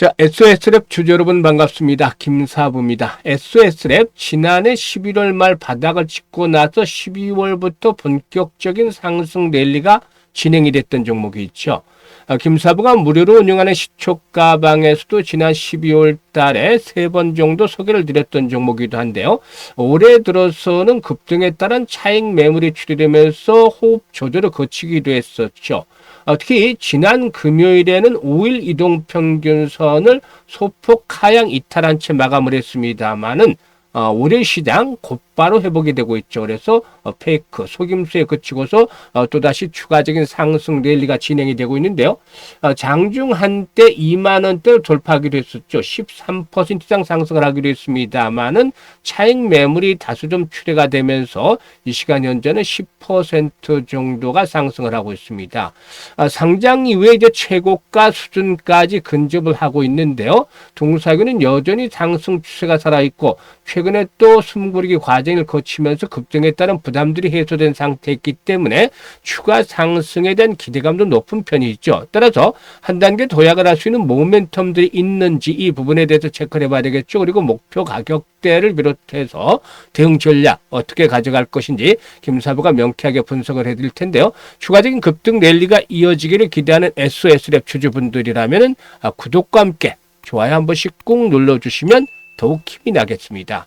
자, SOS랩 주주 여러분 반갑습니다. 김사부입니다. SOS랩 지난해 11월 말 바닥을 찍고 나서 12월부터 본격적인 상승 랠리가 진행이 됐던 종목이 있죠. 아, 김사부가 무료로 운영하는 시초가방에서도 지난 12월 달에 세 번 정도 소개를 드렸던 종목이기도 한데요. 올해 들어서는 급등에 따른 차익 매물이 출현되면서 호흡 조절을 거치기도 했었죠. 어, 특히 지난 금요일에는 5일 이동 평균선을 소폭 하향 이탈한 채 마감을 했습니다만은 어, 월요일 시장 곧바로 회복이 되고 있죠. 그래서 어, 페이크 속임수에 그치고서 어, 또다시 추가적인 상승 랠리가 진행이 되고 있는데요. 어, 장중 한때 2만 원대를 돌파하기로 했었죠. 13% 이상 상승을 하기로 했습니다만은 차익 매물이 다소 좀 출회가 되면서 이 시간 현재는 10% 정도가 상승을 하고 있습니다. 어, 상장 이후에 이제 최고가 수준까지 근접을 하고 있는데요. 동사교는 여전히 상승 추세가 살아있고 최근에 또 숨고르기 과정 을 거치면서 급등에 따른 부담들이 해소된 상태이기 때문에 추가 상승에 대한 기대감도 높은 편이죠. 따라서 한 단계 도약을 할 수 있는 모멘텀들이 있는지 이 부분에 대해서 체크를 해봐야 되겠죠. 그리고 목표 가격대를 비롯해서 대응 전략 어떻게 가져갈 것인지 김사부가 명쾌하게 분석을 해드릴 텐데요. 추가적인 급등 랠리가 이어지기를 기대하는 SOS랩 주주분들이라면 구독과 함께 좋아요 한 번씩 꾹 눌러주시면 더욱 힘이 나겠습니다.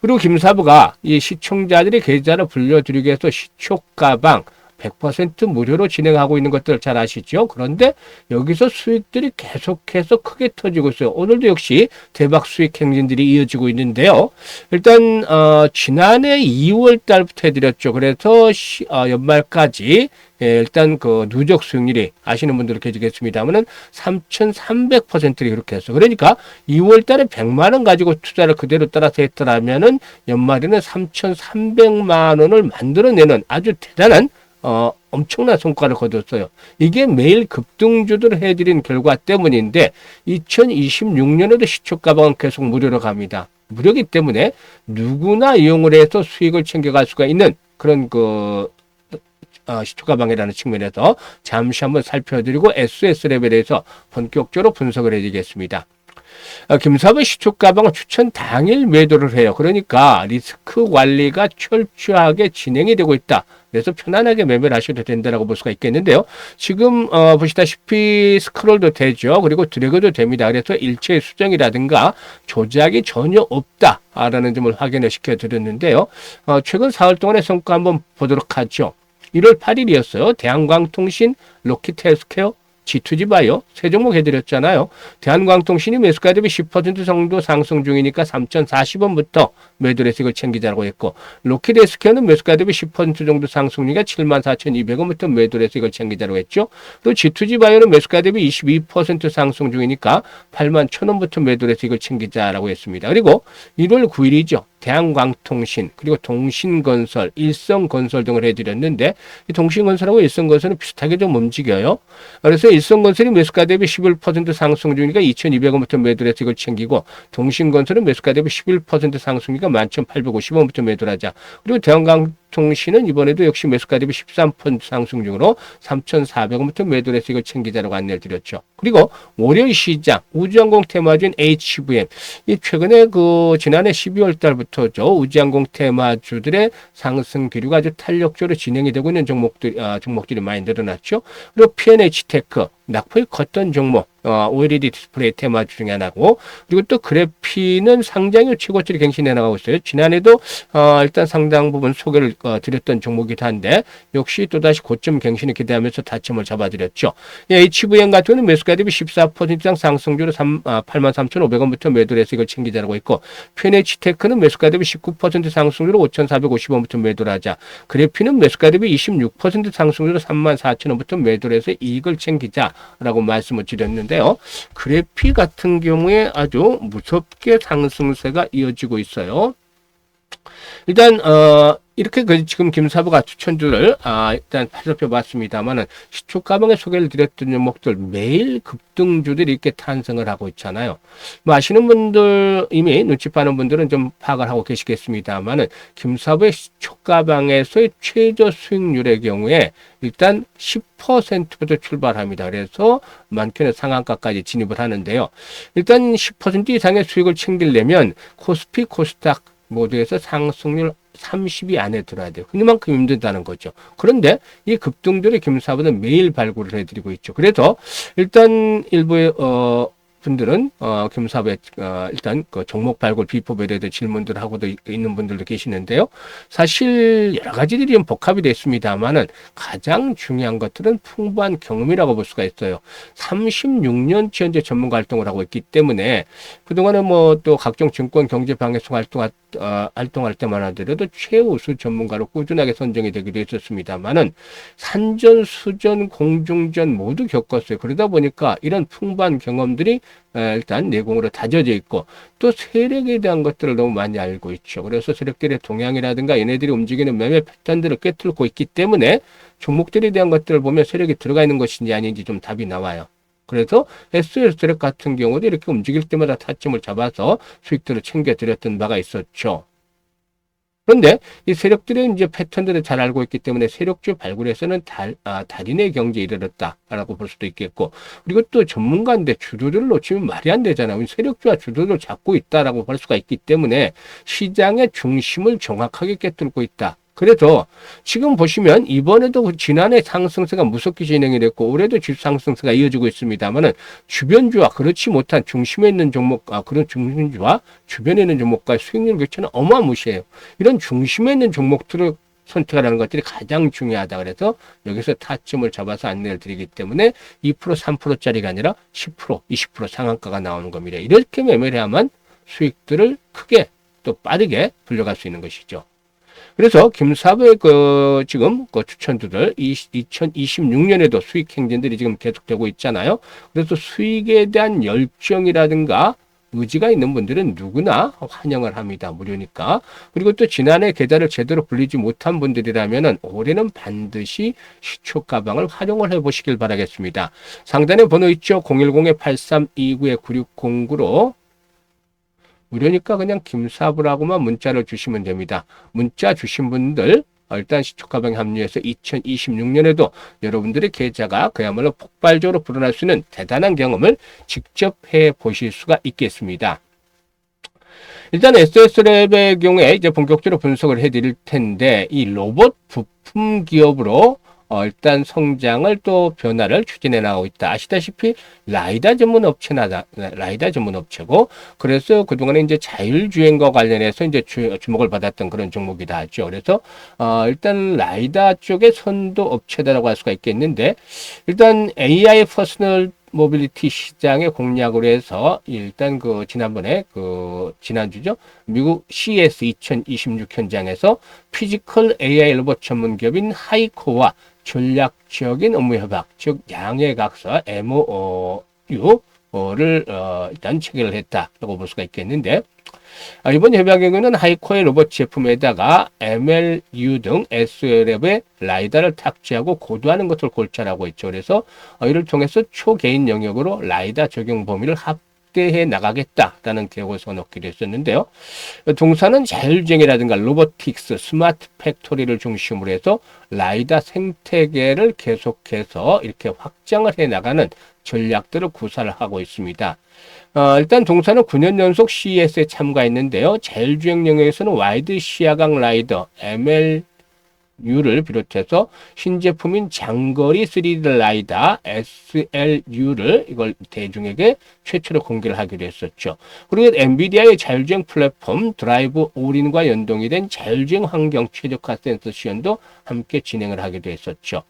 그리고 김사부가 이 시청자들이 계좌를 불려드리기 위해서 시초가방 100% 무료로 진행하고 있는 것들 잘 아시죠? 그런데 여기서 수익들이 계속해서 크게 터지고 있어요. 오늘도 역시 대박 수익 행진들이 이어지고 있는데요. 일단 어, 지난해 2월 달부터 해드렸죠. 그래서 시, 어, 연말까지 예, 일단 그 누적 수익률이 아시는 분들 계시겠습니다만은 3,300%를 그렇게 했어. 그러니까 2월 달에 100만 원 가지고 투자를 그대로 따라서 했더라면은 연말에는 3,300만 원을 만들어내는 아주 대단한 어, 엄청난 성과를 거뒀어요. 이게 매일 급등주들 해드린 결과 때문인데 2026년에도 시초 가방은 계속 무료로 갑니다. 무료기 때문에 누구나 이용을 해서 수익을 챙겨갈 수가 있는 그런 그 어, 시초 가방이라는 측면에서 잠시 한번 살펴드리고 SOS 레벨에서 본격적으로 분석을 해드리겠습니다. 어, 김사부 시초 가방은 추천 당일 매도를 해요. 그러니까 리스크 관리가 철저하게 진행이 되고 있다. 그래서 편안하게 매매를 하셔도 된다라고 볼 수가 있겠는데요. 지금 어, 보시다시피 스크롤도 되죠. 그리고 드래그도 됩니다. 그래서 일체 수정이라든가 조작이 전혀 없다라는 점을 확인을 시켜드렸는데요. 어, 최근 4월 동안의 성과 한번 보도록 하죠. 1월 8일이었어요. 대한광통신, 로키텔스케어, G2G 바이오 세 종목 해드렸잖아요. 대한광통신이 매수가 대비 10% 정도 상승 중이니까 3,040원부터 매도레식을 챙기자라고 했고 로키데스케어는 매수가 대비 10% 정도 상승률이니까 74,200원부터 매도레식을 챙기자라고 했죠. 또 G2G 바이오는 매수가 대비 22% 상승 중이니까 81,000원부터 매도레식을 챙기자라고 했습니다. 그리고 1월 9일이죠. 대한광통신 그리고 동신건설, 일성건설 등을 해드렸는데 이 동신건설하고 일성건설은 비슷하게 좀 움직여요. 그래서 일성건설이 매수가 대비 11% 상승 중이니까 2,200원부터 매도를 해서 이걸 챙기고 동신건설은 매수가 대비 11% 상승이니까 11,850원부터 매도를 하자. 그리고 대한 광 통신은 이번에도 역시 매수가 대비 13% 상승 중으로 3,400원부터 매도를 해서 이걸 챙기자라고 안내를 드렸죠. 그리고 월요일 시장 우주항공 테마주인 HVM 이 최근에 그 지난해 12월 달부터죠 우주항공 테마주들의 상승 기류가 아주 탄력적으로 진행이 되고 있는 종목들 아, 종목들이 많이 늘어났죠. 그리고 P&H 테크 낙폭이 컸던 종목 어, OLED 디스플레이 테마주 중에 하나고 그리고 또 그래피는 상장률 최고치를 갱신해 나가고 있어요. 지난해도 어, 일단 상당 부분 소개를 어, 드렸던 종목이긴 한데 역시 또다시 고점 갱신을 기대하면서 다침을 잡아드렸죠. 예, HVM 같은 경우는 매수가 대비 14% 이상 상승률로 3, 아, 83,500원부터 매도를 해서 이걸 챙기자라고 했고 PNH테크는 매수가 대비 19% 상승률로 5,450원부터 매도를 하자. 그래피는 매수가 대비 26% 상승률로 34,000원부터 매도를 해서 이익을 챙기자 라고 말씀을 드렸는데 있는데요. 그래피 같은 경우에 아주 무섭게 상승세가 이어지고 있어요. 일단 어 이렇게 그 지금 김사부가 추천주를 아 일단 살펴봤습니다만은 시초 가방에 소개를 드렸던 종목들 매일 급등주들이 이렇게 탄생을 하고 있잖아요. 뭐 아시는 분들 이미 눈치 빠는 분들은 좀 파악을 하고 계시겠습니다만은 김사부의 시초 가방에서의 최저 수익률의 경우에 일단 10%부터 출발합니다. 그래서 많게는 상한가까지 진입을 하는데요. 일단 10% 이상의 수익을 챙기려면 코스피 코스닥 모두에서 상승률 30이 안에 들어야 돼요. 그만큼 힘들다는 거죠. 그런데 이 급등들의 김사부는 매일 발굴을 해드리고 있죠. 그래서 일단 일부의 어 분들은 어, 겸사부에 어, 일단 그 종목 발굴 비법에 대해서 질문들 하고도 있는 분들도 계시는데요. 사실 여러 가지들이 좀 복합이 됐습니다만은 가장 중요한 것들은 풍부한 경험이라고 볼 수가 있어요. 36년째 현재 전문가 활동을 하고 있기 때문에 그동안에 뭐 또 각종 증권 경제 방해성 활동 어, 활동할 때만 하더라도 최우수 전문가로 꾸준하게 선정이 되기도 했었습니다만은 산전, 수전, 공중전 모두 겪었어요. 그러다 보니까 이런 풍부한 경험들이 일단 내공으로 다져져 있고 또 세력에 대한 것들을 너무 많이 알고 있죠. 그래서 세력들의 동향이라든가 얘네들이 움직이는 매매 패턴들을 꿰뚫고 있기 때문에 종목들에 대한 것들을 보면 세력이 들어가 있는 것인지 아닌지 좀 답이 나와요. 그래서 SL 세력 같은 경우도 이렇게 움직일 때마다 타점을 잡아서 수익들을 챙겨드렸던 바가 있었죠. 그런데 이 세력들의 이제 패턴들을 잘 알고 있기 때문에 세력주 발굴에서는 달, 아, 달인의 경지에 이르렀다라고 볼 수도 있겠고 그리고 또 전문가인데 주도를 놓치면 말이 안 되잖아요. 세력주와 주도를 잡고 있다라고 볼 수가 있기 때문에 시장의 중심을 정확하게 꿰뚫고 있다. 그래서 지금 보시면 이번에도 지난해 상승세가 무섭게 진행이 됐고 올해도 집 상승세가 이어지고 있습니다만은 주변주와 그렇지 못한 중심에 있는 종목 아 그런 중심주와 주변에 있는 종목과 수익률 교차는 어마무시해요. 이런 중심에 있는 종목들을 선택하라는 것들이 가장 중요하다. 그래서 여기서 타점을 잡아서 안내를 드리기 때문에 2% 3%짜리가 아니라 10% 20% 상한가가 나오는 겁니다. 이렇게 매매를 하면 수익들을 크게 또 빠르게 불려갈 수 있는 것이죠. 그래서 김사부의 그 지금 그 추천주들 2026년에도 수익 행진들이 지금 계속되고 있잖아요. 그래서 수익에 대한 열정이라든가 의지가 있는 분들은 누구나 환영을 합니다. 무료니까. 그리고 또 지난해 계좌를 제대로 불리지 못한 분들이라면 올해는 반드시 시초 가방을 활용을 해 보시길 바라겠습니다. 상단에 번호 있죠. 010-8329-9609로 무료니까 그냥 김사부라고만 문자를 주시면 됩니다. 문자 주신 분들 일단 시초가방에 합류해서 2026년에도 여러분들의 계좌가 그야말로 폭발적으로 불어날 수 있는 대단한 경험을 직접 해 보실 수가 있겠습니다. 일단 SS랩의 경우에 이제 본격적으로 분석을 해 드릴 텐데 이 로봇 부품 기업으로 어, 일단 성장을 또 변화를 추진해 나가고 있다. 아시다시피 라이다 전문 업체나 라이다 전문 업체고 그래서 그동안에 이제 자율주행과 관련해서 이제 주, 주목을 받았던 그런 종목이다 하죠. 그래서 어, 일단 라이다 쪽의 선도 업체다라고 할 수가 있겠는데 일단 AI 퍼스널 모빌리티 시장의 공략으로 해서 일단 그 지난번에 그 지난주죠. 미국 CES 2026 현장에서 피지컬 AI 로봇 전문 기업인 하이코와 전략적인 업무 협약, 즉 양해 각서 MOU를 어, 일단 체결을 했다라고 볼 수가 있겠는데 아, 이번 협약의 경우는 하이코의 로봇 제품에다가 MLU 등 SL앱의 라이다를 탑재하고 고도하는 것을 골자라고 있죠. 그래서 어, 이를 통해서 초개인 영역으로 라이다 적용 범위를 합 확대해 나가겠다라는 계획을 세워놓기로 했었는데요. 동사는 자율주행이라든가 로보틱스, 스마트 팩토리를 중심으로 해서 라이다 생태계를 계속해서 이렇게 확장을 해 나가는 전략들을 구사를 하고 있습니다. 어, 일단 동사는 9년 연속 CES에 참가했는데요. 자율주행 영역에서는 와이드 시야각 라이더, ML U를 비롯해서 신제품인 장거리 3D 라이다 SLU를 이걸 대중에게 최초로 공개를 하기로 했었죠. 그리고 엔비디아의 자율주행 플랫폼 드라이브 올인과 연동이 된 자율주행 환경 최적화 센서 시연도 함께 진행을 하기도 했었죠.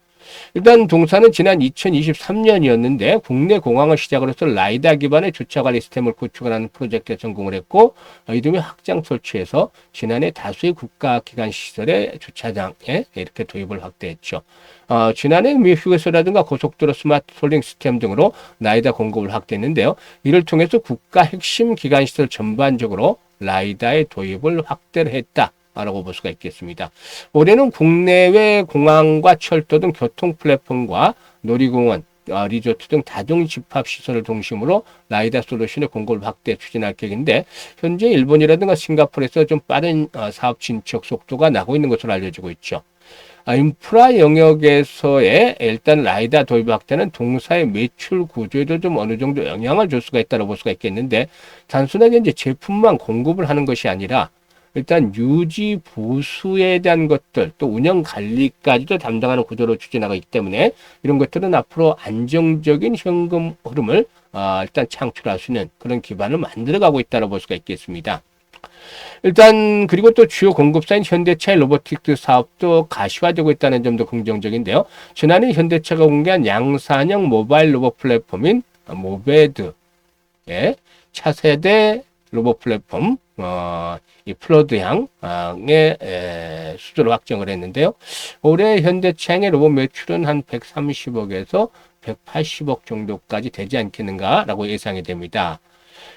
일단 동사는 지난 2023년이었는데 국내 공항을 시작으로 해서 라이다 기반의 주차 관리 시스템을 구축하는 프로젝트에 성공을 했고 이듬해 확장 설치해서 지난해 다수의 국가기관 시설의 주차장에 이렇게 도입을 확대했죠. 어, 지난해 미 휴게소라든가 고속도로 스마트 톨링 시스템 등으로 라이다 공급을 확대했는데요. 이를 통해서 국가 핵심 기관 시설 전반적으로 라이다의 도입을 확대를 했다. 라고 볼 수가 있겠습니다. 올해는 국내외 공항과 철도 등 교통 플랫폼과 놀이공원, 어, 리조트 등 다중 집합 시설을 중심으로 라이다 솔루션의 공급을 확대 추진할 계획인데 현재 일본이라든가 싱가포르에서 좀 빠른 어, 사업 진척 속도가 나고 있는 것으로 알려지고 있죠. 아, 인프라 영역에서의 일단 라이다 도입 확대는 동사의 매출 구조에도 좀 어느 정도 영향을 줄 수가 있다고 볼 수가 있겠는데 단순하게 이제 제품만 공급을 하는 것이 아니라 일단 유지 보수에 대한 것들 또 운영 관리까지도 담당하는 구조로 추진하고 있기 때문에 이런 것들은 앞으로 안정적인 현금 흐름을 어, 일단 창출할 수 있는 그런 기반을 만들어가고 있다고 볼 수가 있겠습니다. 일단 그리고 또 주요 공급사인 현대차의 로보틱스 사업도 가시화되고 있다는 점도 긍정적인데요. 지난해 현대차가 공개한 양산형 모바일 로봇 플랫폼인 모베드의 차세대 로봇 플랫폼 어, 이 플러드 향의 에, 수주로 확정을 했는데요. 올해 현대차의 로봇 매출은 한 130억에서 180억 정도까지 되지 않겠는가라고 예상이 됩니다.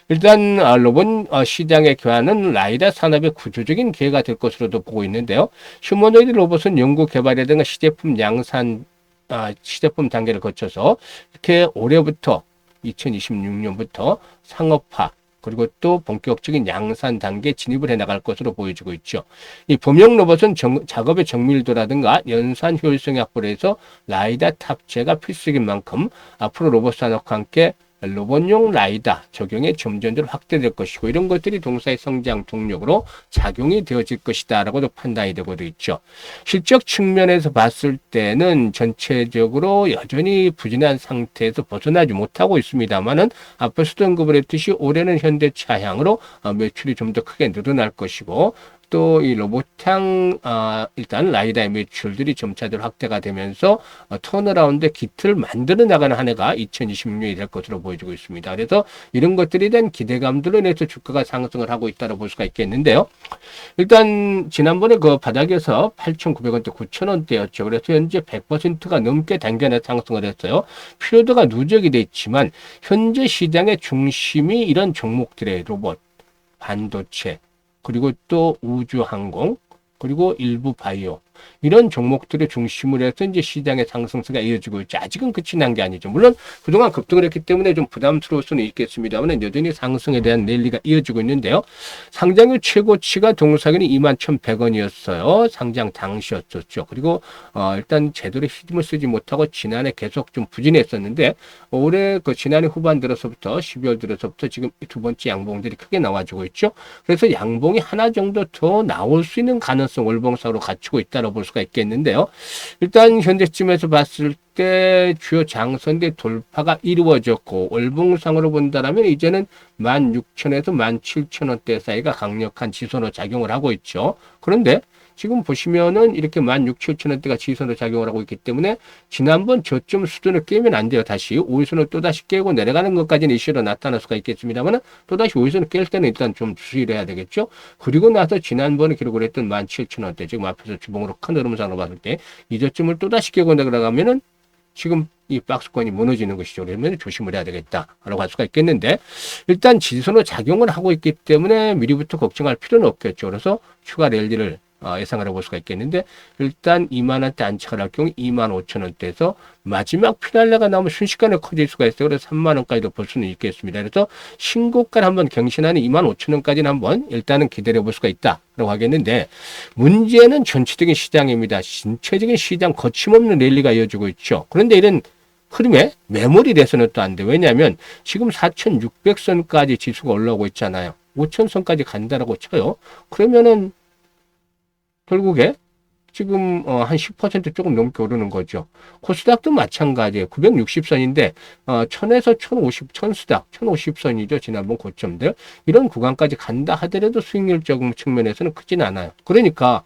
일단 아, 로봇 어, 시장의 교환은 라이다 산업의 구조적인 기회가 될 것으로도 보고 있는데요. 휴머노이드 로봇은 연구 개발이라든가 시제품 양산 아, 시제품 단계를 거쳐서 이렇게 올해부터 2026년부터 상업화 그리고 또 본격적인 양산 단계 진입을 해 나갈 것으로 보여지고 있죠. 이 범용 로봇은 정, 작업의 정밀도라든가 연산 효율성의 확보를 해서 라이다 탑재가 필수인 만큼 앞으로 로봇 산업과 함께 로봇용 라이다 적용의 점점점 확대될 것이고 이런 것들이 동사의 성장 동력으로 작용이 되어질 것이다 라고도 판단이 되고 있죠. 실적 측면에서 봤을 때는 전체적으로 여전히 부진한 상태에서 벗어나지 못하고 있습니다만은 앞에서도 언급을 했듯이 올해는 현대차향으로 어, 매출이 좀 더 크게 늘어날 것이고 또 이 로봇향 어, 일단 라이다의 매출들이 점차적으로 확대가 되면서 어, 턴어라운드 기틀을 만들어 나가는 한 해가 2026년이 될 것으로 보여지고 있습니다. 그래서 이런 것들에 대한 기대감들로 인해서 주가가 상승을 하고 있다고 볼 수가 있겠는데요. 일단 지난번에 그 바닥에서 8,900원대 9,000원대였죠. 그래서 현재 100%가 넘게 당겨내 상승을 했어요. 필요도가 누적이 돼 있지만 현재 시장의 중심이 이런 종목들의 로봇, 반도체, 그리고 또 우주항공, 그리고 일부 바이오 이런 종목들을 중심으로 해서 이제 시장의 상승세가 이어지고 있죠. 아직은 끝이 난 게 아니죠. 물론 그동안 급등을 했기 때문에 좀 부담스러울 수는 있겠습니다만 여전히 상승에 대한 랠리가 이어지고 있는데요. 상장률 최고치가 동사기는 2만 1,100원이었어요. 상장 당시였었죠. 그리고 어, 일단 제대로 힘을 쓰지 못하고 지난해 계속 좀 부진했었는데 올해 그 지난해 후반 들어서부터 12월 들어서부터 지금 두 번째 양봉들이 크게 나와주고 있죠. 그래서 양봉이 하나 정도 더 나올 수 있는 가능성 월봉상으로 갖추고 있다 는볼 수가 있겠는데요. 일단 현재쯤에서 봤을 때 주요 장선대 돌파가 이루어졌고 월봉상으로 본다면 이제는 16,000에서 17,000원대 사이가 강력한 지선으로 작용을 하고 있죠. 그런데 지금 보시면은 이렇게 16,7천원대가 지선으로 작용을 하고 있기 때문에 지난번 저점 수준을 깨면 안 돼요. 다시 5일선을 또다시 깨고 내려가는 것까지는 이슈로 나타날 수가 있겠습니다만 또다시 5일선을 깰 때는 일단 좀 주의를 해야 되겠죠. 그리고 나서 지난번에 기록을 했던 17,000원대 지금 앞에서 주봉으로 큰 흐름상으로 봤을 때 이 저점을 또다시 깨고 내려가면은 지금 이 박스권이 무너지는 것이죠. 그러면 조심을 해야 되겠다라고 할 수가 있겠는데 일단 지선으로 작용을 하고 있기 때문에 미리부터 걱정할 필요는 없겠죠. 그래서 추가 랠리를 어, 예상을 해볼 수가 있겠는데 일단 2만 원대 안착을 할 경우 2만 5천 원대에서 마지막 피날레가 나오면 순식간에 커질 수가 있어요. 그래서 3만 원까지도 볼 수는 있겠습니다. 그래서 신고가를 한번 경신하는 2만 5천 원까지는 한번 일단은 기다려 볼 수가 있다라고 하겠는데 문제는 전체적인 시장입니다. 전체적인 시장 거침없는 랠리가 이어지고 있죠. 그런데 이런 흐름에 매몰이 돼서는 또 안 돼. 왜냐하면 지금 4,600선까지 지수가 올라오고 있잖아요. 5,000선까지 간다라고 쳐요. 그러면은 결국에 지금 어, 한 10% 조금 넘게 오르는 거죠. 코스닥도 마찬가지예요. 960선인데 어, 1000에서 1050, 1000수닥, 1050선이죠. 지난번 고점들. 이런 구간까지 간다 하더라도 수익률적 측면에서는 크진 않아요. 그러니까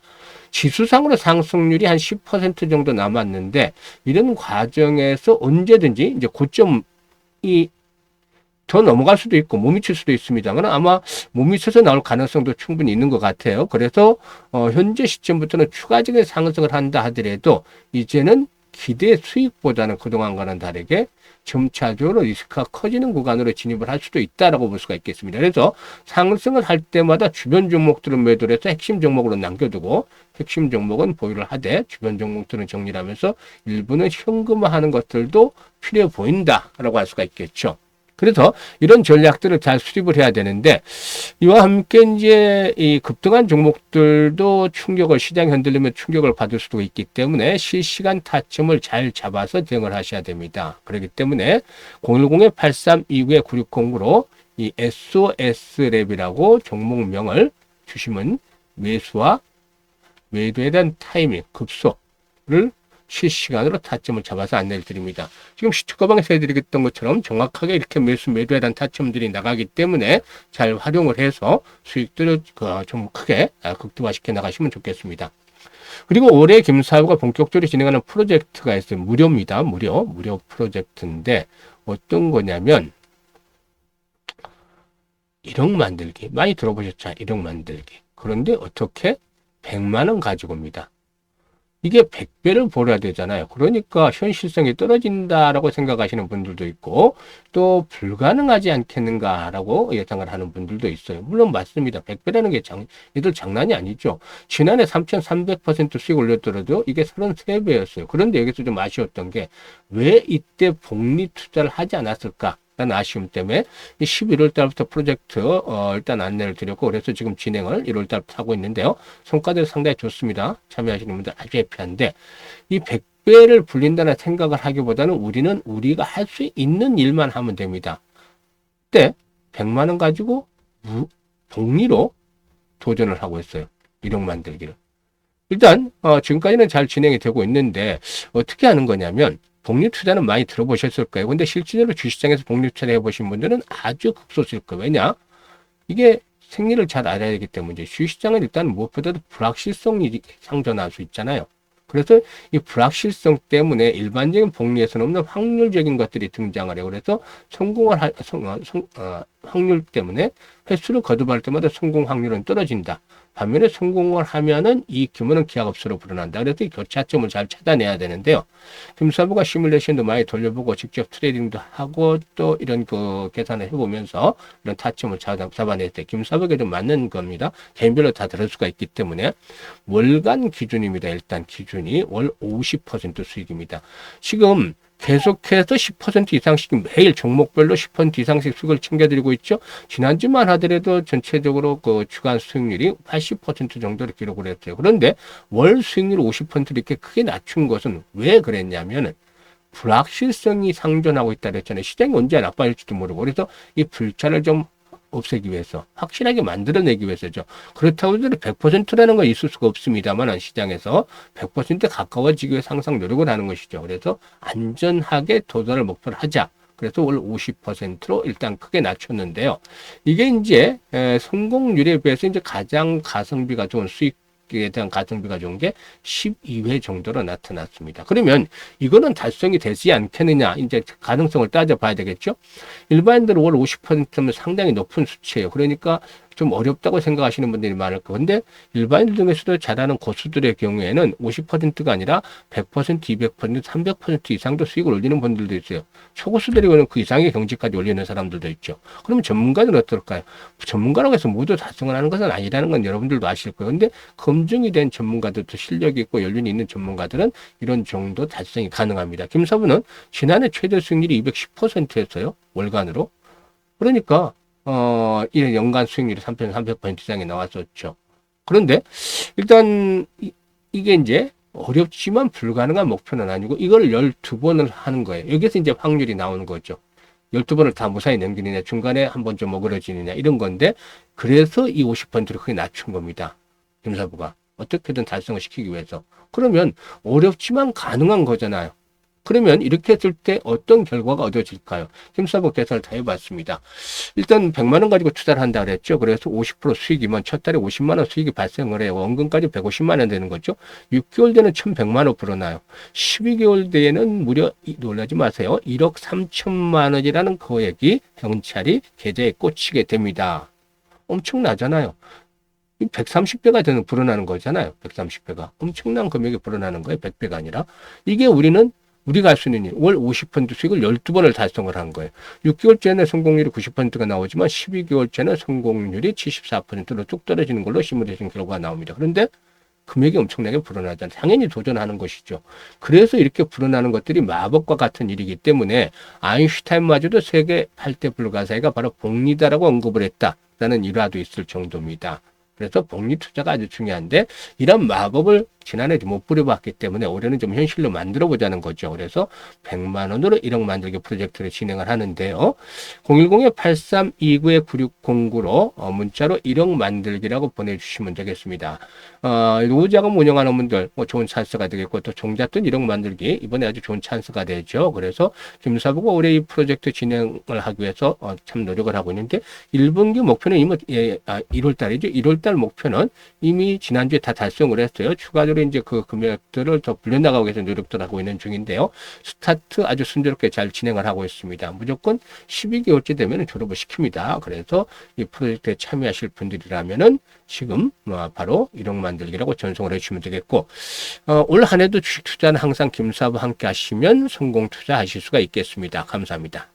지수상으로 상승률이 한 10% 정도 남았는데 이런 과정에서 언제든지 이제 고점이 더 넘어갈 수도 있고 못 미칠 수도 있습니다만 아마 못 미쳐서 나올 가능성도 충분히 있는 것 같아요. 그래서 어, 현재 시점부터는 추가적인 상승을 한다 하더라도 이제는 기대 수익보다는 그동안과는 다르게 점차적으로 리스크가 커지는 구간으로 진입을 할 수도 있다라고 볼 수가 있겠습니다. 그래서 상승을 할 때마다 주변 종목들은 매도를 해서 핵심 종목으로 남겨두고 핵심 종목은 보유를 하되 주변 종목들은 정리를 하면서 일부는 현금화하는 것들도 필요해 보인다라고 할 수가 있겠죠. 그래서 이런 전략들을 잘 수립을 해야 되는데 이와 함께 이제 이 급등한 종목들도 충격을 시장 흔들리면 충격을 받을 수도 있기 때문에 실시간 타점을 잘 잡아서 대응을 하셔야 됩니다. 그렇기 때문에 010-8329-9609로 이 SOS 랩이라고 종목명을 주시면 매수와 매도에 대한 타이밍, 급소를 실시간으로 타점을 잡아서 안내를 드립니다. 지금 시초가방에서 해드리겠던 것처럼 정확하게 이렇게 매수 매도에 대한 타점들이 나가기 때문에 잘 활용을 해서 수익들을 그좀 크게 극대화시켜 나가시면 좋겠습니다. 그리고 올해 김사부가 본격적으로 진행하는 프로젝트가 있어요. 무료입니다. 무료. 무료 프로젝트인데 어떤 거냐면 1억 만들기. 많이 들어보셨죠? 1억 만들기. 그런데 어떻게 100만 원 가지고 옵니다. 이게 100배를 벌어야 되잖아요. 그러니까 현실성이 떨어진다라고 생각하시는 분들도 있고 또 불가능하지 않겠는가라고 예상을 하는 분들도 있어요. 물론 맞습니다. 100배라는 게 장, 얘들 장난이 아니죠. 지난해 3,300% 수익 올렸더라도 이게 33배였어요. 그런데 여기서 좀 아쉬웠던 게 왜 이때 복리 투자를 하지 않았을까? 라는 아쉬움 때문에 11월 달부터 프로젝트 어, 일단 안내를 드렸고 그래서 지금 진행을 1월 달부터 하고 있는데요. 성과들 상당히 좋습니다. 참여하시는 분들 아주 해피한데 이 100배를 불린다는 생각을 하기보다는 우리는 우리가 할 수 있는 일만 하면 됩니다. 그때 100만 원 가지고 무, 복리로 도전을 하고 있어요. 1억 만들기를. 일단 어, 지금까지는 잘 진행이 되고 있는데 어떻게 하는 거냐면 복리 투자는 많이 들어보셨을 거예요. 근데 실질적으로 주식시장에서 복리 투자를 해보신 분들은 아주 극소수일 거예요. 왜냐? 이게 생리를 잘 알아야 되기 때문에 주식시장은 일단 무엇보다도 불확실성이 상존할 수 있잖아요. 그래서 이 불확실성 때문에 일반적인 복리에서는 없는 확률적인 것들이 등장을 해요. 그래서 성공을 할, 성, 어, 성, 어, 확률 때문에 횟수를 거듭할 때마다 성공 확률은 떨어진다. 반면에 성공을 하면은 이 규모는 기하급수로 불어난다. 그래서 이 교차점을 잘 찾아내야 되는데요. 김사부가 시뮬레이션도 많이 돌려보고 직접 트레이딩도 하고 또 이런 그 계산을 해보면서 이런 타점을 잡아낼 때 김사부에게 좀 맞는 겁니다. 개인별로 다 들을 수가 있기 때문에 월간 기준입니다. 일단 기준이 월 50% 수익입니다. 지금 계속해서 10% 이상씩 매일 종목별로 10% 이상씩 수익을 챙겨드리고 있죠. 지난주만 하더라도 전체적으로 그 주간 수익률이 80% 정도를 기록을 했어요. 그런데 월 수익률 50% 이렇게 크게 낮춘 것은 왜 그랬냐면은 불확실성이 상존하고 있다 그랬잖아요. 시장이 언제 나빠질지도 모르고. 그래서 이 불차를 좀 없애기 위해서 확실하게 만들어내기 위해서죠. 그렇다고 해도 100%라는 건 있을 수가 없습니다만 시장에서 100%에 가까워지기 위해 항상 노력을 하는 것이죠. 그래서 안전하게 도달을 목표로 하자. 그래서 월 50%로 일단 크게 낮췄는데요. 이게 이제 성공률에 비해서 이제 가장 가성비가 좋은 수익 에 대한 가성비가 좋은 게 12회 정도로 나타났습니다. 그러면 이거는 달성이 되지 않겠느냐 이제 가능성을 따져봐야 되겠죠. 일반인들은 월 50%면 상당히 높은 수치예요. 그러니까 좀 어렵다고 생각하시는 분들이 많을. 근데 일반인 중에서도 잘하는 고수들의 경우에는 50%가 아니라 100%, 200%, 300% 이상도 수익을 올리는 분들도 있어요. 초고수들이고는 그 이상의 경지까지 올리는 사람들도 있죠. 그러면 전문가는 어떨까요? 전문가라고 해서 모두 달성을 하는 것은 아니라는 건 여러분들도 아실 거예요. 근데 검증이 된 전문가들 도 실력이 있고 연륜이 있는 전문가들은 이런 정도 달성이 가능합니다. 김사부는 지난해 최대 수익률이 210%였어요. 월간으로. 그러니까 어, 이 연간 수익률이 3,300% 이상이 나왔었죠. 그런데 일단 이, 이게 이제 어렵지만 불가능한 목표는 아니고 이걸 12번을 하는 거예요. 여기서 이제 확률이 나오는 거죠. 12번을 다 무사히 넘기느냐, 중간에 한 번 좀 어그러지느냐, 이런 건데, 그래서 이 50%를 크게 낮춘 겁니다. 김사부가. 어떻게든 달성을 시키기 위해서. 그러면 어렵지만 가능한 거잖아요. 그러면 이렇게 했을 때 어떤 결과가 얻어질까요? 힘싸복 계산을 다 해봤습니다. 일단 100만 원 가지고 투자를 한다 그랬죠. 그래서 50% 수익이면 첫 달에 50만 원 수익이 발생을 해요. 원금까지 150만 원 되는 거죠. 6개월 되는 1,100만 원 불어나요. 12개월 뒤에는 무려 놀라지 마세요. 1억 3천만 원이라는 거액이 경찰이 계좌에 꽂히게 됩니다. 엄청나잖아요. 130배가 되는 불어나는 거잖아요. 130배가. 엄청난 금액이 불어나는 거예요. 100배가 아니라. 이게 우리는 우리가 할 수 있는 일, 월 50% 수익을 12번을 달성을 한 거예요. 6개월째는 성공률이 90%가 나오지만 12개월째는 성공률이 74%로 뚝 떨어지는 걸로 시뮬레이션 결과가 나옵니다. 그런데 금액이 엄청나게 불어나잖아요. 당연히 도전하는 것이죠. 그래서 이렇게 불어나는 것들이 마법과 같은 일이기 때문에 아인슈타인마저도 세계 8대 불가사의가 바로 복리다라고 언급을 했다라는 일화도 있을 정도입니다. 그래서 복리 투자가 아주 중요한데 이런 마법을 지난해 못 부려봤기 때문에 올해는 좀 현실로 만들어 보자는 거죠. 그래서 100만 원으로 1억 만들기 프로젝트를 진행을 하는데요. 010-8329-9609로 어, 문자로 1억 만들기라고 보내주시면 되겠습니다. 어, 노후자금 운영하는 분들 뭐 좋은 찬스가 되겠고 또 종잣돈 1억 만들기 이번에 아주 좋은 찬스가 되죠. 그래서 김사부가 올해 이 프로젝트 진행을 하기 위해서 어, 참 노력을 하고 있는데 1분기 목표는 이미 예, 아, 1월 달이죠. 1월 달 목표는 이미 지난주에 다 달성을 했어요. 추가적으로 이제 그 금액들을 더 불려나가기 위해서 노력들 하고 있는 중인데요. 스타트 아주 순조롭게 잘 진행을 하고 있습니다. 무조건 12개월째 되면 졸업을 시킵니다. 그래서 이 프로젝트에 참여하실 분들이라면은 지금 어, 바로 1억 만들기라고 전송을 해주시면 되겠고 어, 올 한해도 주식 투자는 항상 김사부 함께 하시면 성공 투자하실 수가 있겠습니다. 감사합니다.